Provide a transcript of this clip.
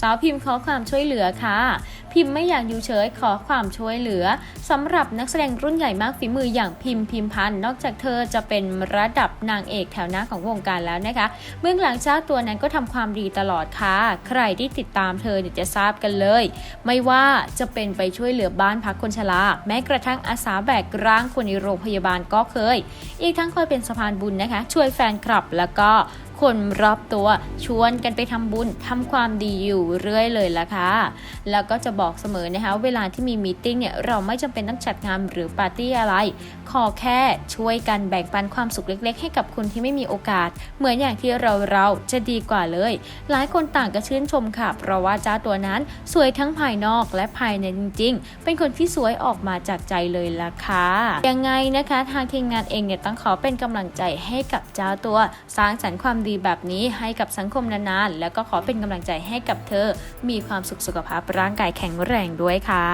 สาวพิมพ์ขอความช่วยเหลือค่ะ พิมพ์ไม่อยากอยู่เฉยขอความช่วยเหลือสำหรับนักแสดงรุ่นใหญ่มากฝีมืออย่างพิมพ์พิมพันธ์นอกจากเธอจะเป็นระดับนางเอกแถวหน้าของวงการแล้วนะคะเบื้องหลังเจ้าตัวนั้นก็ทำความดีตลอดค่ะ ใครที่ติดตามเธอเนี่ยจะทราบกันเลย ไม่ว่าจะเป็นไปช่วยเหลือบ้านพักคนชราแม้กระทั่งอาสาแบกร่างคนในโรงพยาบาลก็เคย อีกทั้งคอยเป็นสะพานบุญนะคะ ช่วยแฟนคลับแล้วก็ คนรอบตัว ชวนกันไปทำบุญทำความดีอยู่เรื่อยเลยละค่ะ แล้วก็จะบอกเสมอนะคะเวลาที่มีมีติ้งเนี่ยเราไม่จำเป็นต้องจัดงานหรือปาร์ตี้อะไร ขอแค่ช่วยกันแบ่งปันความสุขเล็ก ๆ ให้กับคนที่ไม่มีโอกาส เหมือนอย่างที่เราเราจะดีกว่าเลย หลายคนต่างก็ชื่นชมค่ะ เพราะว่าเจ้าตัวนั้นสวยทั้งภายนอกและภายในจริง ๆ เป็นคนที่สวยออกมาจากใจเลยล่ะค่ะยังไงนะคะทางทีมงานเองเนี่ยต้องขอเป็นกำลังใจให้กับเจ้าตัว สร้างสรรค์ความดีดีแบบนี้ให้กับสังคมนานๆ แล้วก็ขอเป็นกำลังใจให้กับเธอ มีความสุขสุขภาพร่างกายแข็งแรงด้วยค่ะ